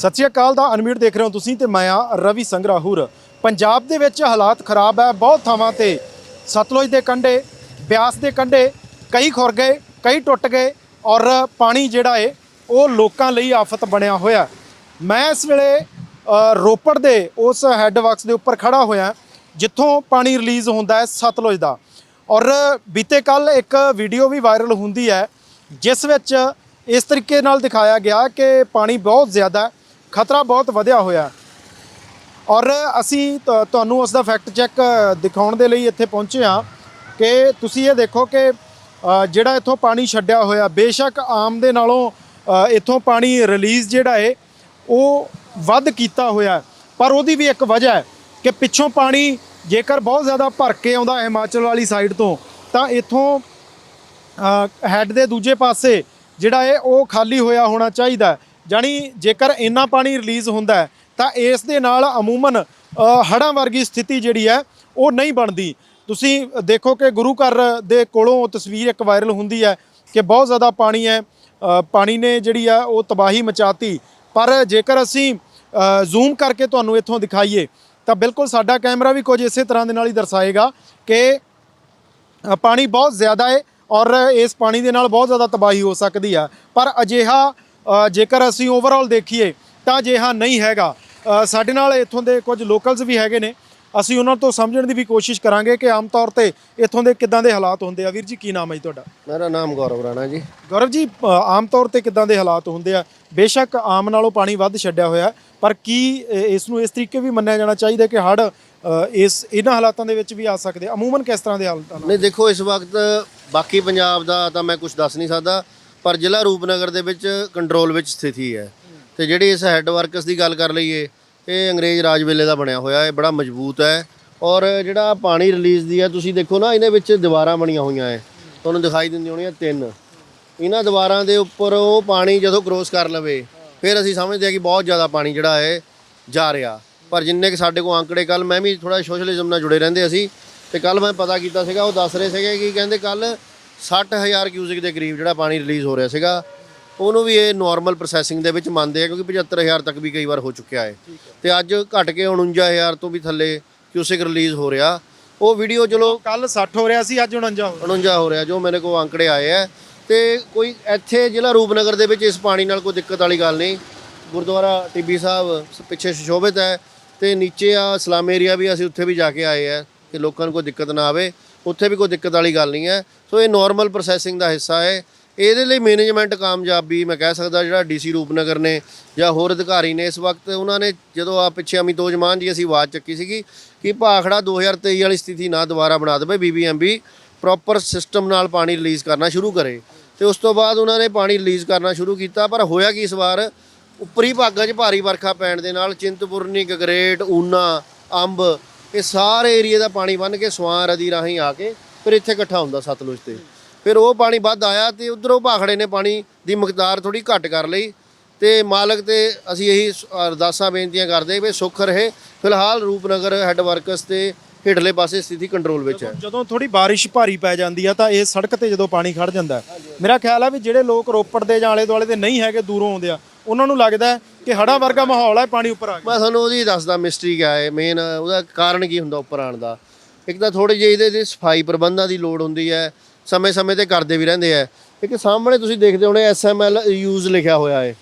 ਸਤਿ ਸ਼੍ਰੀ ਅਕਾਲ ਦਾ ਅਨਮਿਊਟ ਦੇਖ ਰਹੇ ਹੋ ਤੁਸੀਂ ਤੇ ਮੈਂ ਆ ਰਵੀ ਸੰਗਰਾਹੂਰ। ਪੰਜਾਬ ਦੇ ਵਿੱਚ ਹਾਲਾਤ ਖਰਾਬ ਹੈ, ਬਹੁਤ ਥਾਵਾਂ ਤੇ ਸਤਲੁਜ ਦੇ ਕੰਢੇ, ਬਿਆਸ ਦੇ ਕੰਢੇ, ਕਈ ਖੁਰ ਗਏ, ਕਈ ਟੁੱਟ ਗਏ ਔਰ ਪਾਣੀ ਜਿਹੜਾ ਏ, ਉਹ ਲੋਕਾਂ ਲਈ ਆਫਤ ਬਣਿਆ ਹੋਇਆ। ਮੈਂ ਇਸ ਵੇਲੇ ਰੋਪੜ ਦੇ ਉਸ ਹੈੱਡ ਵਰਕਸ ਦੇ ਉੱਪਰ ਖੜਾ ਹੋਇਆ ਜਿੱਥੋਂ ਪਾਣੀ ਰਿਲੀਜ਼ ਹੁੰਦਾ ਹੈ ਸਤਲੁਜ ਦਾ। ਔਰ ਬੀਤੇ ਕੱਲ ਇੱਕ ਵੀਡੀਓ ਵੀ ਵਾਇਰਲ ਹੁੰਦੀ ਹੈ, ਜਿਸ ਵਿੱਚ ਇਸ ਤਰੀਕੇ ਨਾਲ ਦਿਖਾਇਆ ਗਿਆ ਕਿ ਪਾਣੀ ਬਹੁਤ ਜ਼ਿਆਦਾ ਖਤਰਾ ਬਹੁਤ ਵਧਿਆ ਹੋਇਆ ਔਰ ਅਸੀਂ ਤ- ਤੁਹਾਨੂੰ ਉਸ ਦਾ ਫੈਕਟ ਚੈੱਕ ਦਿਖਾਉਣ ਦੇ ਲਈ ਇੱਥੇ ਪਹੁੰਚੇ ਹਾਂ ਕਿ ਤੁਸੀਂ ਇਹ ਦੇਖੋ ਕਿ ਜਿਹੜਾ ਇੱਥੋਂ ਪਾਣੀ ਛੱਡਿਆ ਹੋਇਆ, ਬੇਸ਼ੱਕ ਆਮ ਦੇ ਨਾਲੋਂ ਇੱਥੋਂ ਪਾਣੀ ਰਿਲੀਜ਼ ਜਿਹੜਾ ਹੈ ਉਹ ਵੱਧ ਕੀਤਾ ਹੋਇਆ ਪਰ ਉਹਦੀ ਵੀ ਇੱਕ ਵਜ੍ਹਾ ਹੈ ਕਿ ਪਿੱਛੋਂ ਪਾਣੀ ਜੇਕਰ ਬਹੁਤ ਜ਼ਿਆਦਾ ਭਰ ਕੇ ਆਉਂਦਾ ਹਿਮਾਚਲ ਵਾਲੀ ਸਾਈਡ ਤੋਂ, ਤਾਂ ਇੱਥੋਂ ਹੈੱਡ ਦੇ ਦੂਜੇ ਪਾਸੇ ਜਿਹੜਾ ਹੈ ਉਹ ਖਾਲੀ ਹੋਇਆ ਹੋਣਾ ਚਾਹੀਦਾ ਹੈ। ਜਾਣੀ ਜੇਕਰ ਇੰਨਾ ਪਾਣੀ ਰਿਲੀਜ਼ ਹੁੰਦਾ ਤਾਂ ਇਸ ਦੇ ਨਾਲ ਅਮੂਮਨ ਅ, ਹੜ੍ਹਾਂ ਵਰਗੀ ਸਥਿਤੀ ਜਿਹੜੀ ਹੈ ਉਹ ਨਹੀਂ ਬਣਦੀ। ਤੁਸੀਂ ਦੇਖੋ ਕਿ ਗੁਰੂ ਘਰ ਦੇ ਕੋਲੋਂ ਤਸਵੀਰ ਇੱਕ ਵਾਇਰਲ ਹੁੰਦੀ ਹੈ ਕਿ ਬਹੁਤ ਜ਼ਿਆਦਾ ਪਾਣੀ ਹੈ। ਪਾਣੀ ਨੇ ਜਿਹੜੀ ਆ ਉਹ ਤਬਾਹੀ ਮਚਾਤੀ। ਪਰ ਜੇਕਰ ਅਸੀਂ ਜ਼ੂਮ ਕਰਕੇ ਤੁਹਾਨੂੰ ਇੱਥੋਂ ਦਿਖਾਈਏ ਤਾਂ ਬਿਲਕੁਲ ਸਾਡਾ ਕੈਮਰਾ ਵੀ ਕੁਝ ਇਸੇ ਤਰ੍ਹਾਂ ਦੇ ਨਾਲ ਹੀ ਦਰਸਾਏਗਾ ਕਿ ਪਾਣੀ ਬਹੁਤ ਜ਼ਿਆਦਾ ਹੈ ਔਰ ਇਸ ਪਾਣੀ ਦੇ ਨਾਲ ਬਹੁਤ ਜ਼ਿਆਦਾ ਤਬਾਹੀ ਹੋ ਸਕਦੀ ਆ। ਪਰ ਅਜਿਹਾ ਜੇਕਰ ਅਸੀਂ ਓਵਰਆਲ ਦੇਖੀਏ ਤਾਂ ਅਜਿਹਾ ਨਹੀਂ ਹੈਗਾ ਸਾਡੇ ਨਾਲ ਇੱਥੋਂ ਦੇ ਕੁਝ ਲੋਕਲਸ ਵੀ ਹੈਗੇ ਨੇ। ਅਸੀਂ ਉਹਨਾਂ ਤੋਂ ਸਮਝਣ ਦੀ ਵੀ ਕੋਸ਼ਿਸ਼ ਕਰਾਂਗੇ ਕਿ ਆਮ ਤੌਰ ਤੇ ਇੱਥੋਂ ਦੇ ਕਿੱਦਾਂ ਦੇ ਹਾਲਾਤ ਹੁੰਦੇ ਆ। ਵੀਰ ਜੀ ਕੀ ਨਾਮ ਹੈ ਜੀ ਤੁਹਾਡਾ? ਮੇਰਾ ਨਾਮ ਗੌਰਵ ਰਾਣਾ ਜੀ। ਗੌਰਵ ਜੀ ਆਮ ਤੌਰ ਤੇ ਕਿੱਦਾਂ ਦੇ ਹਾਲਾਤ ਹੁੰਦੇ ਆ? ਬੇਸ਼ੱਕ ਆਮ ਨਾਲੋਂ ਪਾਣੀ ਵੱਧ ਛੱਡਿਆ ਹੋਇਆ ਹੈ, ਪਰ ਕੀ ਇਸ ਨੂੰ ਇਸ ਤਰੀਕੇ ਵੀ ਮੰਨਿਆ ਜਾਣਾ ਚਾਹੀਦਾ ਕਿ ਹੜ ਇਸ ਇਹਨਾਂ ਹਾਲਾਤਾਂ ਦੇ ਵਿੱਚ ਵੀ ਆ ਸਕਦੇ ਆ? ਅਮੂਮਨ ਕਿਸ ਤਰ੍ਹਾਂ ਦੇ ਹਾਲਾਤਾਂ ਨਹੀਂ ਦੇਖੋ ਇਸ ਵਕਤ ਬਾਕੀ ਪੰਜਾਬ ਦਾ ਤਾਂ ਮੈਂ ਕੁਝ ਦੱਸ ਨਹੀਂ ਸਕਦਾ। ਪਰ ਜ਼ਿਲ੍ਹਾ ਰੂਪਨਗਰ ਦੇ ਵਿੱਚ ਕੰਟਰੋਲ ਵਿੱਚ ਸਥਿਤੀ ਹੈ। ਤੇ ਜਿਹੜੀ ਇਸ ਹੈੱਡ ਵਰਕਸ ਦੀ ਗੱਲ ਕਰ ਲਈਏ, ਇਹ ਅੰਗਰੇਜ਼ ਰਾਜ ਵੇਲੇ ਦਾ ਬਣਿਆ ਹੋਇਆ, ਇਹ ਬੜਾ ਮਜ਼ਬੂਤ ਹੈ। ਔਰ ਜਿਹੜਾ ਪਾਣੀ ਰਿਲੀਜ਼ ਦੀ ਹੈ, ਤੁਸੀਂ ਦੇਖੋ ਨਾ, ਇਹਦੇ ਵਿੱਚ ਦੀਵਾਰਾਂ ਬਣੀਆਂ ਹੋਈਆਂ ਹੈ ਤੁਹਾਨੂੰ ਦਿਖਾਈ ਦਿੰਦੀਆਂ ਹੋਣੀਆਂ ਤਿੰਨ। ਇਹਨਾਂ ਦੀਵਾਰਾਂ ਦੇ ਉੱਪਰ ਉਹ ਪਾਣੀ ਜਦੋਂ ਕ੍ਰੋਸ ਕਰ ਲਵੇ, ਫਿਰ ਅਸੀਂ ਸਮਝਦੇ ਹਾਂ ਕਿ ਬਹੁਤ ਜ਼ਿਆਦਾ ਪਾਣੀ ਜਿਹੜਾ ਹੈ, ਜਾ ਰਿਹਾ। ਪਰ ਜਿੰਨੇ ਕਿ ਸਾਡੇ ਕੋਲ ਅੰਕੜੇ ਕੱਲ ਮੈਂ ਵੀ ਥੋੜਾ ਸੋਸ਼ਲਿਜ਼ਮ ਨਾਲ ਜੁੜੇ ਰਹਿੰਦੇ ਅਸੀਂ, ਤੇ ਕੱਲ ਮੈਂ ਪਤਾ ਕੀਤਾ ਸੀਗਾ, ਉਹ ਦੱਸ ਰਹੇ ਸੀਗੇ ਕਿ ਕਹਿੰਦੇ ਕੱਲ 60000 ਕਿਊਸਿਕ ਦੇ ਕਰੀਬ ਜਿਹੜਾ ਪਾਣੀ ਰਿਲੀਜ਼ ਹੋ ਰਿਹਾ ਸੀਗਾ ਉਹਨੂੰ ਵੀ ਇਹ ਨਾਰਮਲ ਪ੍ਰੋਸੈਸਿੰਗ ਦੇ ਵਿੱਚ ਮੰਨਦੇ ਆ ਕਿਉਂਕਿ 75000 ਤੱਕ ਵੀ ਕਈ ਵਾਰ ਹੋ ਚੁੱਕਿਆ ਹੈ। ਤੇ ਅੱਜ ਘਟ ਕੇ 49000 ਤੋਂ ਵੀ ਥੱਲੇ ਕਿਊਸਿਕ ਰਿਲੀਜ਼ ਹੋ ਰਿਹਾ। ਉਹ ਵੀਡੀਓ ਚਲੋ ਕੱਲ 60 ਹੋ ਰਿਹਾ ਸੀ ਅੱਜ 49 ਹੋ 49 ਹੋ ਰਿਹਾ ਜੋ ਮੇਰੇ ਕੋਲ ਅੰਕੜੇ ਆਏ ਆ। ਤੇ ਕੋਈ ਇੱਥੇ ਜ਼ਿਲ੍ਹਾ ਰੂਪਨਗਰ ਦੇ ਵਿੱਚ ਇਸ ਪਾਣੀ ਨਾਲ ਕੋਈ ਦਿੱਕਤ ਵਾਲੀ ਗੱਲ ਨਹੀਂ। ਗੁਰਦੁਆਰਾ ਟਿੱਬੀ ਸਾਹਿਬ ਪਿੱਛੇ ਸੁਸ਼ੋਭਿਤ ਹੈ। ਤੇ ਨੀਚੇ ਆ ਸਲਾਮ ਏਰੀਆ ਵੀ ਅਸੀਂ ਉੱਥੇ ਵੀ ਜਾ ਕੇ ਆਏ ਆ ਕਿ ਲੋਕਾਂ ਨੂੰ ਕੋਈ ਦਿੱਕਤ ਨਾ ਆਵੇ। ਉੱਥੇ ਵੀ ਕੋਈ ਦਿੱਕਤ ਵਾਲੀ ਗੱਲ ਨਹੀਂ ਹੈ। ਸੋ ਇਹ ਨਾਰਮਲ ਪ੍ਰੋਸੈਸਿੰਗ ਦਾ ਹਿੱਸਾ ਹੈ। ਇਹਦੇ ਲਈ ਮੈਨੇਜਮੈਂਟ ਕਾਮਯਾਬੀ ਮੈਂ ਕਹਿ ਸਕਦਾ ਜਿਹੜਾ ਡੀਸੀ ਰੂਪਨਗਰ ਨੇ ਜਾਂ ਹੋਰ ਅਧਿਕਾਰੀ ਨੇ ਇਸ ਵਕਤ ਉਹਨਾਂ ਨੇ ਜਦੋਂ ਆ ਪਿੱਛੇ ਅਮਿਤੋਜ ਮਾਨ ਜੀ ਅਸੀਂ ਆਵਾਜ਼ ਚੱਕੀ ਸੀਗੀ ਕਿ ਭਾਖੜਾ 2023 ਵਾਲੀ ਸਥਿਤੀ ਨਾ ਦੁਬਾਰਾ ਬਣਾ ਦੇਵੇ ਬੀਬੀਐਮਬੀ ਪ੍ਰੋਪਰ ਸਿਸਟਮ ਨਾਲ ਪਾਣੀ ਰਿਲੀਜ਼ ਕਰਨਾ ਸ਼ੁਰੂ ਕਰੇ। ਤੇ ਉਸ ਤੋਂ ਬਾਅਦ ਉਹਨਾਂ ਨੇ ਪਾਣੀ ਰਿਲੀਜ਼ ਕਰਨਾ ਸ਼ੁਰੂ ਕੀਤਾ, ਪਰ ਹੋਇਆ ਕੀ ਇਸ ਵਾਰ? ਉੱਪਰੀ ਭਾਗਾਂ 'ਚ ਭਾਰੀ ਵਰਖਾ ਪੈਣ ਦੇ ਨਾਲ ਚਿੰਤਪੁਰਨੀ, ਗਗਰੇਟ, ਊਨਾ, ਅੰਬ ਇਹ ਸਾਰੇ ਏਰੀਏ ਦਾ ਪਾਣੀ ਬੰਨ ਕੇ ਸਵਾਂ ਰਦੀ ਰਾਹੀਂ ਆ ਕੇ ਫਿਰ ਇੱਥੇ ਇਕੱਠਾ ਹੁੰਦਾ ਸਤਲੁਜ ਤੇ। ਫਿਰ ਉਹ ਪਾਣੀ ਵੱਧ ਆਇਆ ਤੇ ਉਧਰੋਂ ਭਾਖੜੇ ਨੇ ਪਾਣੀ ਦੀ ਮਕਦਾਰ ਥੋੜੀ ਘੱਟ ਕਰ ਲਈ ਤੇ ਮਾਲਕ ਤੇ ਅਸੀਂ ਇਹੀ ਅਰਦਾਸਾਂ, ਬੇਨਤੀਆਂ ਕਰਦੇ ਵੀ ਸੁੱਖ ਰਹੇ। ਫਿਲਹਾਲ ਰੂਪਨਗਰ ਹੈੱਡ ਵਰਕਸ ਤੇ ਹੇਠਲੇ ਪਾਸੇ ਸਥਿਤੀ ਕੰਟਰੋਲ ਵਿੱਚ ਹੈ। ਜਦੋਂ ਥੋੜੀ ਬਾਰਿਸ਼ ਭਾਰੀ ਪੈ ਜਾਂਦੀ ਆ ਤਾਂ ਇਹ ਸੜਕ ਤੇ ਜਦੋਂ ਪਾਣੀ ਖੜ ਜਾਂਦਾ ਮੇਰਾ ਖਿਆਲ ਆ ਵੀ ਜਿਹੜੇ ਲੋਕ ਰੋਪੜ ਦੇ ਜਾਂ ਆਲੇ ਦੁਆਲੇ ਦੇ ਨਹੀਂ ਹੈਗੇ, ਦੂਰੋਂ ਆਉਂਦੇ ਆ, ਉਹਨਾਂ ਨੂੰ ਲੱਗਦਾ ਕਿ ਹੜਾ ਵਰਗਾ ਮਾਹੌਲ ਹੈ ਪਾਣੀ ਉੱਪਰ ਆ ਗਿਆ। ਮੈਂ ਤੁਹਾਨੂੰ ਉਹਦੀ ਦੱਸਦਾ ਮਿਸਟਰੀ ਕਿਆ ਹੈ ਮੇਨ ਉਹਦਾ ਕਾਰਨ ਕੀ ਹੁੰਦਾ ਉੱਪਰ ਆਉਣ ਦਾ? ਇੱਕ ਤਾਂ ਥੋੜੀ ਜਿਹੀ ਇਹਦੇ ਤੇ ਸਫ਼ਾਈ ਪ੍ਰਬੰਧਾਂ ਦੀ ਲੋੜ ਹੁੰਦੀ ਹੈ, ਸਮੇਂ-ਸਮੇਂ ਤੇ ਕਰਦੇ ਵੀ ਰਹਿੰਦੇ ਆ ਇੱਕ ਸਾਹਮਣੇ ਤੁਸੀਂ ਦੇਖਦੇ ਹੋਣੇ ਐਸਐਮਐਲ ਯੂਜ਼ ਲਿਖਿਆ ਹੋਇਆ ਹੈ।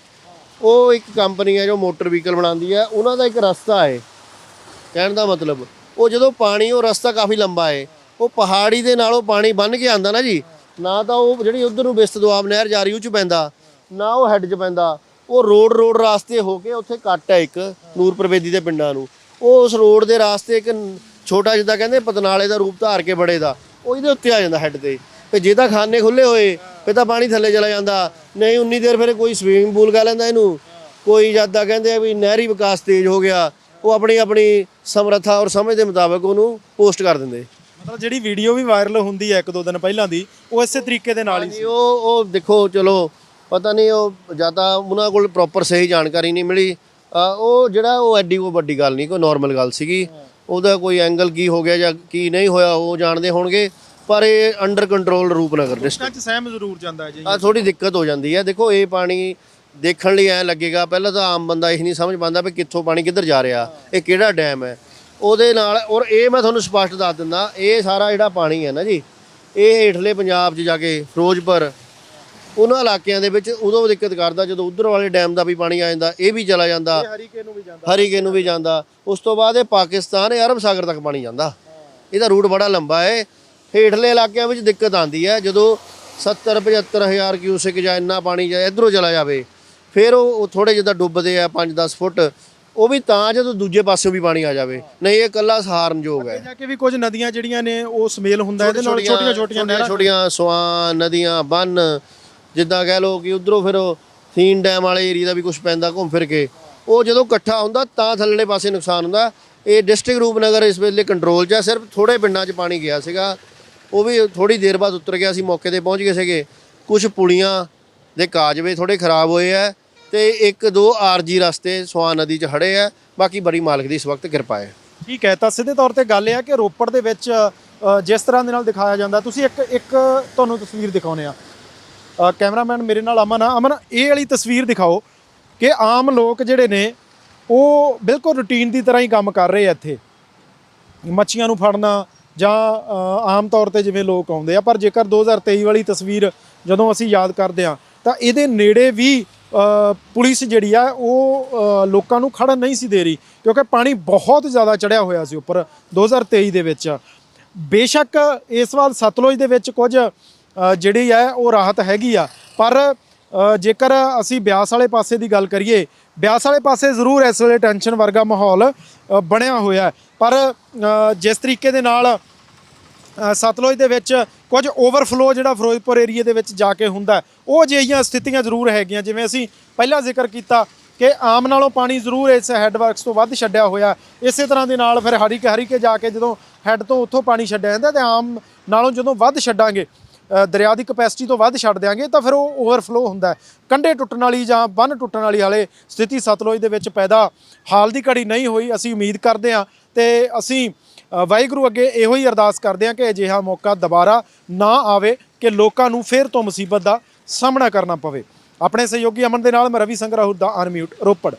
ਉਹ ਇੱਕ ਕੰਪਨੀ ਹੈ ਜੋ ਮੋਟਰ ਵਹੀਕਲ ਬਣਾਉਂਦੀ ਹੈ, ਉਹਨਾਂ ਦਾ ਇੱਕ ਰਸਤਾ ਹੈ। ਕਹਿਣ ਦਾ ਮਤਲਬ, ਉਹ ਜਦੋਂ ਪਾਣੀ, ਉਹ ਰਸਤਾ ਕਾਫੀ ਲੰਬਾ ਹੈ। ਉਹ ਪਹਾੜੀ ਦੇ ਨਾਲੋਂ ਪਾਣੀ ਬੰਨ ਕੇ ਆਂਦਾ ਨਾ ਜੀ, ਨਾ ਤਾਂ ਉਹ ਜਿਹੜੀ ਉਧਰ ਨੂੰ ਬਿਸਤ ਦੁਆਬ ਨਹਿਰ ਜਾ ਰਹੀ, ਉਹ ਚ ਪੈਂਦਾ, ਨਾ ਉਹ ਹੈੱਡ 'ਚ ਪੈਂਦਾ। ਉਹ ਰੋਡ ਰੋਡ ਰਾਸਤੇ ਹੋ ਕੇ ਉੱਥੇ ਕੱਟ ਹੈ ਇੱਕ ਨੂਰਪੁਰ ਬੇਦੀ ਦੇ ਪਿੰਡਾਂ ਨੂੰ। ਉਹ ਉਸ ਰੋਡ ਦੇ ਰਾਸਤੇ ਇੱਕ ਛੋਟਾ ਜਿੱਦਾਂ ਕਹਿੰਦੇ ਪਤਨਾਲੇ ਦਾ ਰੂਪ ਧਾਰ ਕੇ ਬੜੇ ਦਾ। ਉਹ ਇਹਦੇ ਉੱਤੇ ਆ ਜਾਂਦਾ ਹੈੱਡ ਤੇ। ਤੇ ਜੇ ਤਾਂ ਖਾਨੇ ਖੁੱਲੇ ਹੋਏ ਫਿਰ ਤਾਂ ਪਾਣੀ ਥੱਲੇ ਚਲਾ ਜਾਂਦਾ। ਨਹੀਂ ਉਨੀ ਦੇਰ ਫਿਰ ਕੋਈ ਸਵੀਮਿੰਗ ਪੂਲ ਕਹ ਲੈਂਦਾ ਇਹਨੂੰ। ਕੋਈ ਜ਼ਿਆਦਾ ਕਹਿੰਦੇ ਆ ਵੀ ਨਹਿਰੀ ਵਿਕਾਸ ਤੇਜ਼ ਹੋ ਗਿਆ ਉਹ ਆਪਣੀ ਆਪਣੀ ਸਮਰੱਥਾ ਔਰ ਸਮਝ ਦੇ ਮੁਤਾਬਕ ਉਹਨੂੰ ਪੋਸਟ ਕਰ ਦਿੰਦੇ। ਮਤਲਬ ਜਿਹੜੀ ਵੀਡੀਓ ਵੀ ਵਾਇਰਲ ਹੁੰਦੀ ਹੈ ਇੱਕ ਦੋ ਦਿਨ ਪਹਿਲਾਂ ਦੀ ਉਹ ਇਸੇ ਤਰੀਕੇ ਦੇ ਨਾਲ ਹੀ ਹਾਂਜੀ ਉਹ ਉਹ ਦੇਖੋ ਚਲੋ ਪਤਾ ਨਹੀਂ ਉਹ ਜ਼ਿਆਦਾ ਉਹਨਾਂ ਕੋਲ ਪ੍ਰੋਪਰ ਸਹੀ ਜਾਣਕਾਰੀ ਨਹੀਂ ਮਿਲੀ। ਉਹ ਜਿਹੜਾ ਉਹ ਐਡੀ ਕੋਈ ਵੱਡੀ ਗੱਲ ਨਹੀਂ ਕੋਈ ਨਾਰਮਲ ਗੱਲ ਸੀਗੀ। ਉਹਦਾ ਕੋਈ ਐਂਗਲ ਕੀ ਹੋ ਗਿਆ ਜਾਂ ਕੀ ਨਹੀਂ ਹੋਇਆ ਉਹ ਜਾਣਦੇ ਹੋਣਗੇ। ਪਰ ਇਹ ਅੰਡਰ ਕੰਟਰੋਲ ਰੂਪਨਗਰ ਡਿਸਟ੍ਰਿਕਟ ਚ ਸਹਿਮ ਜ਼ਰੂਰ ਜਾਂਦਾ ਹੈ ਜੀ। ਆ ਥੋੜੀ ਦਿੱਕਤ ਹੋ ਜਾਂਦੀ ਹੈ। ਦੇਖੋ ਇਹ ਪਾਣੀ ਦੇਖਣ ਲਈ ਐ ਲੱਗੇਗਾ ਪਹਿਲਾਂ ਤਾਂ ਆਮ ਬੰਦਾ ਇਹ ਨਹੀਂ ਸਮਝ ਪਾਉਂਦਾ ਵੀ ਕਿੱਥੋਂ ਪਾਣੀ ਕਿੱਧਰ ਜਾ ਰਿਹਾ ਇਹ ਕਿਹੜਾ ਡੈਮ ਹੈ। ਉਹਦੇ ਨਾਲ ਔਰ ਇਹ ਮੈਂ ਤੁਹਾਨੂੰ ਸਪਸ਼ਟ ਦੱਸ ਦਿੰਦਾ ਇਹ ਸਾਰਾ ਜਿਹੜਾ ਪਾਣੀ ਹੈ ਨਾ ਜੀ ਇਹ ਹੇਠਲੇ ਪੰਜਾਬ 'ਚ ਜਾ ਕੇ ਫਿਰੋਜ਼ਪੁਰ ਉਹਨਾਂ ਇਲਾਕਿਆਂ ਦੇ ਵਿੱਚ ਉਦੋਂ ਦਿੱਕਤ ਕਰਦਾ ਜਦੋਂ ਉਧਰ ਵਾਲੇ ਡੈਮ ਦਾ ਵੀ ਪਾਣੀ ਆ ਜਾਂਦਾ ਇਹ ਵੀ ਚਲਾ ਜਾਂਦਾ ਹਰੀਕੇ ਨੂੰ ਵੀ ਜਾਂਦਾ। ਹਰੀਕੇ ਨੂੰ ਵੀ ਜਾਂਦਾ। ਉਸ ਤੋਂ ਬਾਅਦ ਇਹ ਪਾਕਿਸਤਾਨ ਇਹ ਅਰਬ ਸਾਗਰ ਤੱਕ ਪਾਣੀ ਜਾਂਦਾ। ਇਹਦਾ ਰੂਟ ਬੜਾ ਲੰਬਾ ਹੈ। ਹੇਠਲੇ ਇਲਾਕਿਆਂ ਵਿੱਚ ਦਿੱਕਤ ਆਂਦੀ ਹੈ। ਜਦੋਂ 70 75 ਹਜ਼ਾਰ ਕਿਊਸਿਕ ਜਾਂ ਇੰਨਾ ਪਾਣੀ ਜਾਂ ਇਧਰੋਂ ਚਲਾ ਜਾਵੇ ਫਿਰ ਉਹ ਥੋੜੇ ਜਿਹਾ ਡੁੱਬਦੇ ਆ 5-10 ਫੁੱਟ। ਉਹ ਵੀ ਤਾਂ ਜਦੋਂ ਦੂਜੇ ਪਾਸਿਓਂ ਵੀ ਪਾਣੀ ਆ ਜਾਵੇ। ਨਹੀਂ ਇਹ ਕੱਲਾ ਸਹਾਰਨਯੋਗ ਹੈ। ਜਾ ਕੇ ਵੀ ਕੁਝ ਨਦੀਆਂ ਜਿਹੜੀਆਂ ਨੇ ਉਹ ਸਮੇਲ ਹੁੰਦਾ ਇਹਦੇ ਨਾਲ ਛੋਟੀਆਂ ਛੋਟੀਆਂ ਨਹਿਰਾਂ ਛੋਟੀਆਂ ਸਵਾਂ ਨਦੀਆਂ ਬੰਨ ਜਿੱਦਾਂ ਕਹਿ ਲਓ ਕਿ ਉਧਰੋਂ ਫਿਰ ਉਹ ਥੀਨ ਡੈਮ ਵਾਲੇ ਏਰੀਆ ਦਾ ਵੀ ਕੁਝ ਪੈਂਦਾ, ਘੁੰਮ ਫਿਰ ਕੇ। ਉਹ ਜਦੋਂ ਇਕੱਠਾ ਹੁੰਦਾ, ਤਾਂ ਥੱਲੜੇ ਪਾਸੇ ਨੁਕਸਾਨ ਹੁੰਦਾ। ਇਹ ਡਿਸਟ੍ਰਿਕਟ ਰੂਪਨਗਰ ਇਸ ਵੇਲੇ ਕੰਟਰੋਲ 'ਚ ਹੈ ਸਿਰਫ ਥੋੜੇ ਪਿੰਡਾਂ 'ਚ ਪਾਣੀ ਗਿਆ ਸੀਗਾ। ਉਹ ਵੀ ਥੋੜੀ ਦੇਰ ਬਾਅਦ ਉਤਰ ਗਿਆ ਸੀ, ਮੌਕੇ ਤੇ ਪਹੁੰਚ ਗਏ ਸੀਗੇ। ਕੁਝ ਪੁਲੀਆਂ ਦੇ ਕਾਜਵੇ ਥੋੜੇ ਖਰਾਬ ਹੋਏ ਆ ਤੇ ਇੱਕ ਦੋ ਆਰਜੀ ਰਸਤੇ ਸਵਾਂ ਨਦੀ 'ਚ ਖੜੇ ਆ। ਬਾਕੀ ਬੜੀ ਮਾਲਕ ਦੀ ਇਸ ਵਕਤ ਕਿਰਪਾ ਹੈ। ਠੀਕ ਹੈ ਤਾਂ ਸਿੱਧੇ ਤੌਰ ਤੇ ਗੱਲ ਇਹ ਆ ਕਿ ਰੋਪੜ ਦੇ ਵਿੱਚ ਜਿਸ ਤਰ੍ਹਾਂ ਦੇ ਨਾਲ ਦਿਖਾਇਆ ਜਾਂਦਾ। ਤੁਸੀਂ ਇੱਕ ਇੱਕ ਤੁਹਾਨੂੰ ਤਸਵੀਰ ਦਿਖਾਉਨੇ ਆ ਕੈਮਰਾਮੈਨ ਮੇਰੇ ਨਾਲ ਅਮਨ ਆ। ਅਮਨ, ਇਹ ਵਾਲੀ ਤਸਵੀਰ ਦਿਖਾਓ ਕਿ ਆਮ ਲੋਕ ਜਿਹੜੇ ਨੇ, ਉਹ ਬਿਲਕੁਲ ਰੁਟੀਨ ਦੀ ਤਰ੍ਹਾਂ ਹੀ ਕੰਮ ਕਰ ਰਹੇ ਆ ਇੱਥੇ। ਮੱਛੀਆਂ ਨੂੰ ਫੜਨਾ ਜਾਂ ਆਮ ਤੌਰ ਤੇ ਜਿਵੇਂ ਲੋਕ ਆਉਂਦੇ ਆ, ਪਰ ਜੇਕਰ 2023 ਵਾਲੀ ਤਸਵੀਰ ਜਦੋਂ ਅਸੀਂ ਯਾਦ ਕਰਦੇ ਆ ਤਾਂ ਇਹਦੇ ਨੇੜੇ ਵੀ ਪੁਲਿਸ ਜਿਹੜੀ ਆ, ਉਹ ਲੋਕਾਂ ਨੂੰ ਖੜਨ ਨਹੀਂ ਸੀ ਦੇ ਰਹੀ, ਕਿਉਂਕਿ ਪਾਣੀ ਬਹੁਤ ਜ਼ਿਆਦਾ ਚੜਿਆ ਹੋਇਆ ਸੀ ਉੱਪਰ 2023 ਦੇ ਵਿੱਚ। ਬੇਸ਼ੱਕ ਇਸ ਵਾਰ ਸਤਲੁਜ ਦੇ ਵਿੱਚ ਕੁਝ ਜਿਹੜੀ ਹੈ ਉਹ ਰਾਹਤ ਹੈਗੀ ਆ। ਪਰ ਜੇਕਰ ਅਸੀਂ ਬਿਆਸ ਵਾਲੇ ਪਾਸੇ ਦੀ ਗੱਲ ਕਰੀਏ, ਬਿਆਸ ਵਾਲੇ ਪਾਸੇ ਜ਼ਰੂਰ ਇਸ ਵੇਲੇ ਟੈਨਸ਼ਨ ਵਰਗਾ ਮਾਹੌਲ ਬਣਿਆ ਹੋਇਆ ਪਰ ਜਿਸ ਤਰੀਕੇ ਦੇ ਨਾਲ ਸਤਲੁਜ ਦੇ ਵਿੱਚ ਕੁਝ ਓਵਰਫਲੋ ਜਿਹੜਾ ਫਿਰੋਜ਼ਪੁਰ ਏਰੀਆ ਦੇ ਵਿੱਚ ਜਾ ਕੇ ਹੁੰਦਾ ਉਹ ਜਿਹੀਆਂ ਸਥਿਤੀਆਂ ਜ਼ਰੂਰ ਹੈਗੀਆਂ। ਜਿਵੇਂ ਅਸੀਂ ਪਹਿਲਾਂ ਜ਼ਿਕਰ ਕੀਤਾ ਕਿ ਆਮ ਨਾਲੋਂ ਪਾਣੀ ਜ਼ਰੂਰ ਇਸ ਹੈੱਡਵਰਕਸ ਤੋਂ ਵੱਧ ਛੱਡਿਆ ਹੋਇਆ ਇਸੇ ਤਰ੍ਹਾਂ ਦੇ ਨਾਲ ਫਿਰ ਹਰੀਕੇ ਹਰੀਕੇ ਜਾ ਕੇ ਜਦੋਂ ਹੈੱਡ ਤੋਂ ਉੱਥੋਂ ਪਾਣੀ ਛੱਡਿਆ ਜਾਂਦਾ ਤੇ ਆਮ ਨਾਲੋਂ ਜਦੋਂ ਵੱਧ ਛੱਡਾਂਗੇ ਦਰਿਆ ਦੀ ਕਪੈਸਿਟੀ ਤੋਂ ਵੱਧ ਛੱਡ ਦਿਆਂਗੇ, ਤਾਂ ਫਿਰ ਉਹ ਓਵਰਫਲੋ ਹੁੰਦਾ ਹੈ। ਕੰਢੇ ਟੁੱਟਣ ਵਾਲੀ ਜਾਂ ਬੰਨ ਟੁੱਟਣ ਵਾਲੀ ਹਾਲੇ ਸਥਿਤੀ ਸਤਲੁਜ ਦੇ ਵਿੱਚ ਪੈਦਾ ਹਾਲ ਦੀ ਘੜੀ ਨਹੀਂ ਹੋਈ। ਅਸੀਂ ਉਮੀਦ ਕਰਦੇ ਹਾਂ ਤੇ ਅਸੀਂ ਵਾਹਿਗੁਰੂ ਅੱਗੇ ਇਹੋ ਹੀ ਅਰਦਾਸ ਕਰਦੇ ਹਾਂ ਕਿ ਅਜਿਹਾ ਮੌਕਾ ਦੁਬਾਰਾ ਨਾ ਆਵੇ ਕਿ ਲੋਕਾਂ ਨੂੰ ਫੇਰ ਤੋਂ ਮੁਸੀਬਤ ਦਾ ਸਾਹਮਣਾ ਕਰਨਾ ਪਵੇ। ਆਪਣੇ ਸਹਿਯੋਗੀ ਅਮਨ ਦੇ ਨਾਲ ਮੈਂ ਰਵੀ ਸੰਗਰਾਹੁਰ ਦਾ ਅਨਮਿਊਟ ਰੋਪੜ।